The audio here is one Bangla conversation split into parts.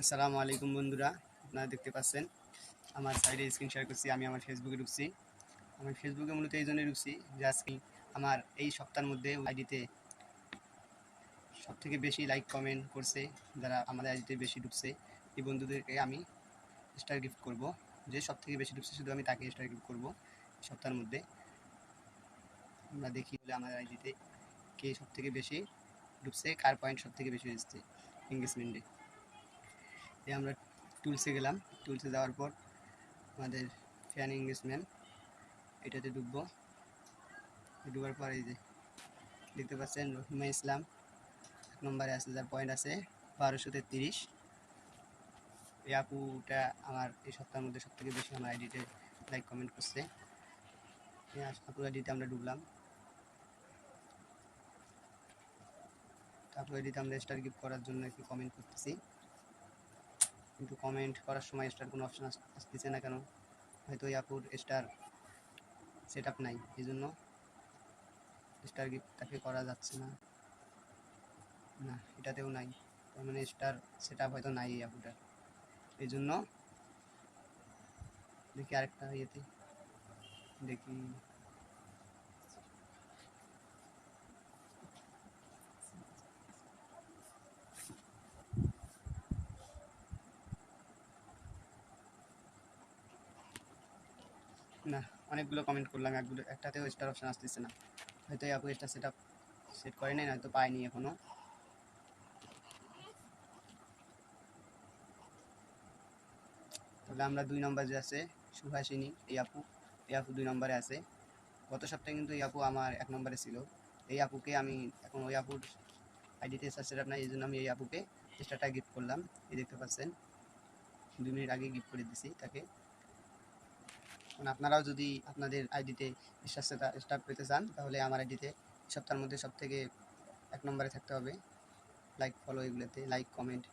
আসসালামু আলাইকুম বন্ধুরা, আপনারা দেখতে পাচ্ছেন, আমার সাইডে স্ক্রিন শেয়ার করছি, আমি আমার ফেসবুকে ঢুকছি। আমার ফেসবুকে মূলত এই জন্যই ঢুকছি যে আজকে আমার এই সপ্তাহের মধ্যে আইডিতে সব থেকে বেশি লাইক কমেন্ট করছে, যারা আমাদের আইডিতে বেশি ঢুকছে, এই বন্ধুদেরকে আমি স্টার গিফট করব। যে সব থেকে বেশি ঢুকছে শুধু আমি তাকে স্টার গিফট করব সপ্তাহের মধ্যে। আমরা দেখি বলে আমাদের আইডিতে কে সব থেকে বেশি ঢুকছে, কার পয়েন্ট সব থেকে বেশি এসেছে এঙ্গেজমেন্টে এই আমরা টুলসে গেলাম। টুলসে যাওয়ার পর আমাদের ফ্যান এঙ্গেজমেন্ট এটাতে ঢুকবো। ঢুকার পর এই যে দেখতে পাচ্ছেন, রহিমা ইসলাম এক নম্বরে আছে, যার পয়েন্ট আছে বারোশো তেত্রিশ। এই আপুটা আমার এই সপ্তাহের মধ্যে সব থেকে বেশি আমার আইডিতে লাইক কমেন্ট করছে। আপুর আইডিতে আমরা ঢুকলাম। তারপর এডিতে আমরা স্টার গিফট করার জন্য একটু কমেন্ট করতেছি। কিন্তু কমেন্ট করার সময় স্টার কোনো অপশন আসতেছে না কেন? হয়তো ওই আপুর স্টার সেট আপ নাই, এই জন্য স্টার গিফট তাকে করা যাচ্ছে না। না, এটাতেও নাই। তার মানে স্টার সেট আপ হয়তো নাই এই আপুটার। এই জন্য দেখি আরেকটা ইয়েতে দেখি। না, অনেকগুলো কমেন্ট করলাম, একগুলো, একটাতেও স্টার অপশন আসতেছে না। হয়তো এই আপু স্টার সেট আপ সেট করে নাই হয়তো পায়নি এখনও। তাহলে আমরা দুই নম্বর যে আছে, সুভাষিনী, এই আপু এই আপু দুই নম্বরে আছে। গত সপ্তাহে কিন্তু এই আপু আমার এক নম্বরে ছিল। এই আপুকে আমি এখন ওই আপুর আইডিতে স্টার সেট আপ নাই, এই জন্য আমি এই আপুকে স্টারটা গিফট করলাম। এই দেখতে পাচ্ছেন, দুই মিনিট আগে গিফট করে দিছি তাকে। আপনারাও যদি আপনাদের আইডিতে স্টার স্টার পেতে চান, তাহলে আমার আইডিতে সপ্তাহের মধ্যে সব থেকে এক নম্বরে থাকতে হবে। লাইক ফলো এগুলোতে লাইক কমেন্ট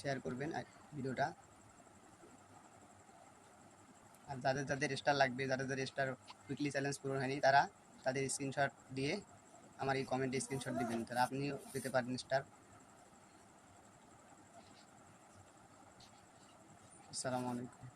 শেয়ার করবেন ভিডিওটা। আর যাদের যাদের স্টার লাগবে, যাদের যাদের স্টার উইকলি চ্যালেঞ্জ পূরণ হয়নি, তারা তাদের স্ক্রিনশট দিয়ে আমার এই কমেন্টে স্ক্রিনশট দিবেন। তাহলে আপনিও পেতে পারেন স্টার আসসালামু আলাইকুম।